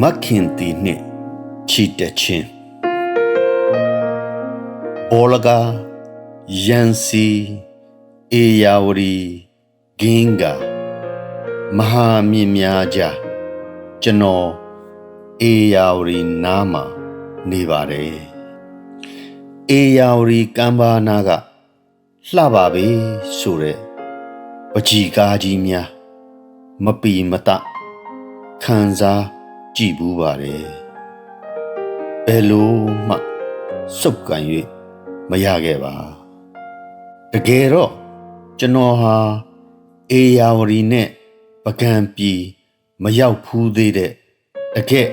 မခင်တီနှင့်ချီတက်ချင်းဘောလကာယန်စီအေယာဝရီဂင်းကမဟာမြင့်များကြားကျွန်တော်အေယာဝရီနားမှာနေပါတယ်အေယာဝရီကမ်းပါနာကလှပါပဲဆိုတဲ့ပကြီကားကြီးများမပီမတခံစား ကြည့်ဘူးပါတယ်ဘယ်လိုမှစုပ်ကန်၍မရခဲ့ပါတကယ်တော့ကျွန်တော်ဟာအေယာဝရီနဲ့ပကံပြည်မရောက်ဖူးသေးတဲ့တကက်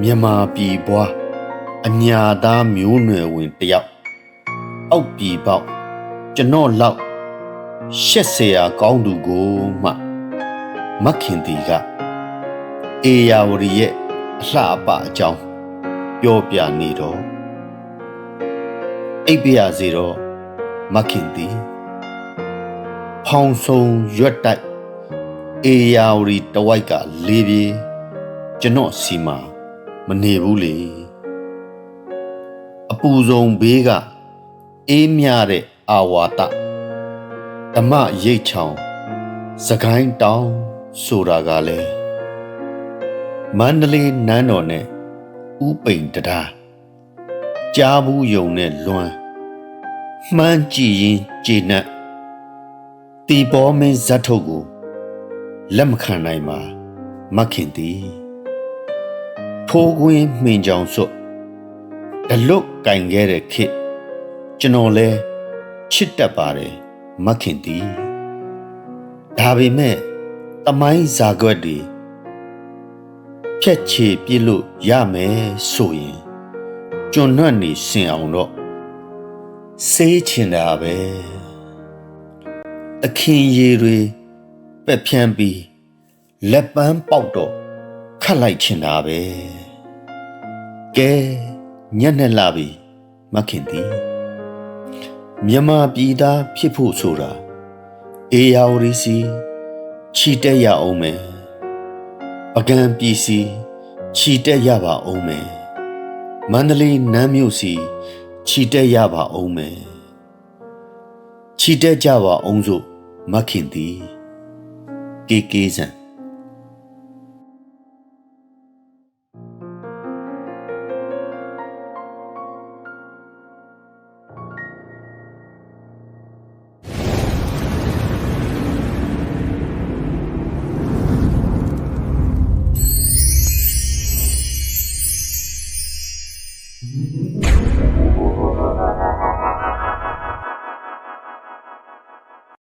မြန်မာပြည်ဘွားအညာသားမျိုးနွယ်ဝင်တယောက်အောက်ပြည်ပေါက်ကျွန်တော်လောက်ရှက်เสียကောင်းသူကိုမှမခင်တီကအေယာဝရီရဲ့ အလှအပအကြောင်းပြောပြနေတော့အိပ်ပြရစီတော့မခင်တီဖောင်ဆုံရွက်တိုက်အေယာဝရီတဝိုက်ကလေးပြေကျွန်တော်စီမှာမနေဘူးလေအပူဆုံးဘေးကအေးမြတဲ့အာဝါဒဓမ္မရိတ်ချောင်စကိုင်းတောင်ဆိုတာကလည်း မန္တလေးနန်းတော်နဲ့ဥပိန်တရားကြားဘူးယုံနဲ့လွမ်းမှန်းကြည့်ရင်ကျေနပ်တီပေါ်မင်းဇတ်ထုတ်ကိုလက်မခံနိုင်ပါမခင်သည်ဖိုးကွင်းမှင်ကြောင်စွတ်ဒလွတ်ကင်ခဲ့တဲ့ခေတ်ကျွန်တော်လဲချစ်တတ်ပါတယ်မခင်သည်ဒါပေမဲ့တမိုင်းဇာကွက်တွေ ဖြက်ချေပြစ်လို့ရမယ်ဆိုရင်ကျွန်နှံ့နေစင်အောင်တော့စေးချင်တာပဲအခင်းရည်တွေပက်ဖြန်းပြီးလက်ပန်းပေါက်တော့ခတ်လိုက်ချင်တာပဲကဲညက်နဲ့လာပြီမခင်သည်မြမပြည်သားဖြစ်ဖို့ဆိုတာအေယာဝရီစီချီတက်ရအောင်မယ် ပကံပြည်စီချီတက်ရပါအောင်မယ်မန္တလေးနမ်းမြို့စီချီတက်ရပါအောင်မယ်ချီတက်ကြပါအောင်စို့မခင်သည်ကေကေဆန်